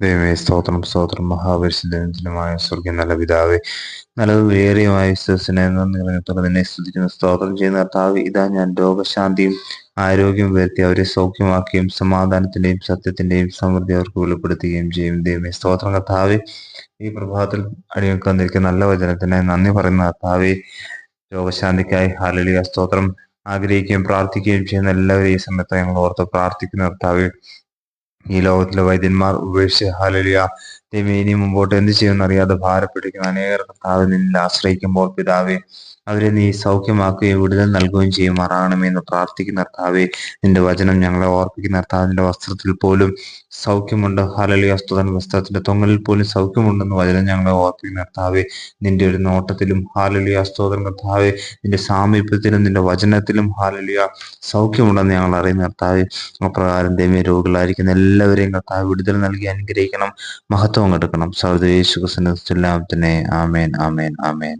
ദൈവമേ സ്തോത്രം സ്തോത്രം. മഹാപരിശുദ്ധമായ സ്വർഗീയ നല്ല പിതാവേ നല്ല വേറിയുമായ വിശ്വസിനെ നിന്നെ സ്തുതിക്കുന്ന സ്തോത്രം ചെയ്യുന്ന കർത്താവ് ഇതാ ഞാൻ രോഗശാന്തിയും ആരോഗ്യം വരുത്തി അവരെ സൗഖ്യമാക്കുകയും സമാധാനത്തിന്റെയും സത്യത്തിന്റെയും സമൃദ്ധി അവർക്ക് വെളിപ്പെടുത്തുകയും ചെയ്യും. ദൈവമേ സ്തോത്രം കർത്താവെ ഈ പ്രഭാതത്തിൽ അടിയൊക്കെ വന്നിരിക്കുന്ന നല്ല വചനത്തിനെ നന്ദി പറയുന്ന കർത്താവെ രോഗശാന്തിക്കായി ഹാലലിയ സ്തോത്രം ആഗ്രഹിക്കുകയും പ്രാർത്ഥിക്കുകയും ചെയ്യുന്ന എല്ലാവരെയും ഈ സമയത്ത് ഞങ്ങൾ ഓർത്ത് പ്രാർത്ഥിക്കുന്ന കർത്താവെ ഈ ലോകത്തിലെ വൈദ്യന്മാർ ഉപേക്ഷിച്ച് ഹാലലിയ ദൈവം ഇനി മുമ്പോട്ട് എന്ത് ചെയ്യുമെന്ന് അറിയാതെ ഭാരപ്പെട്ടിരിക്കുന്ന അനേകർ കർത്താവിൽ നിന്നിൽ ആശ്രയിക്കുമ്പോൾ പിതാവെ അവരെ നീ സൗഖ്യമാക്കുകയും വിടുതൽ നൽകുകയും ചെയ്യുമാറാകണമേ എന്ന് പ്രാർത്ഥിക്കുന്ന കർത്താവെ നിന്റെ വചനം ഞങ്ങളെ ഓർപ്പിക്കുന്ന കർത്താവിന്റെ വസ്ത്രത്തിൽ പോലും സൗഖ്യമുണ്ട്. ഹലലി വസ്തുതൻ വസ്ത്രത്തിന്റെ തൊങ്ങലിൽ പോലും സൗഖ്യമുണ്ടെന്ന് വചനം ഞങ്ങളെ ഓർപ്പിക്കുന്ന കർത്താവെ നിന്റെ ഒരു നോട്ടത്തിലും ഹാലലിയ സ്തോത്രം കർത്താവെ നിന്റെ സാമീപ്യത്തിലും നിന്റെ വചനത്തിലും ഹാലലിയ സൗഖ്യമുണ്ടെന്ന് ഞങ്ങൾ അറിയുന്ന കർത്താവെ അപ്രകാരം ദൈവം രോഗികളായിരിക്കുന്ന എല്ലാവരെയും കർത്താവ് വിടുതൽ നൽകി അനുഗ്രഹിക്കണം. മഹത്വം കൊടുക്കണം സർവേശു തന്നെ ആമേൻ ആമേൻ ആമേൻ.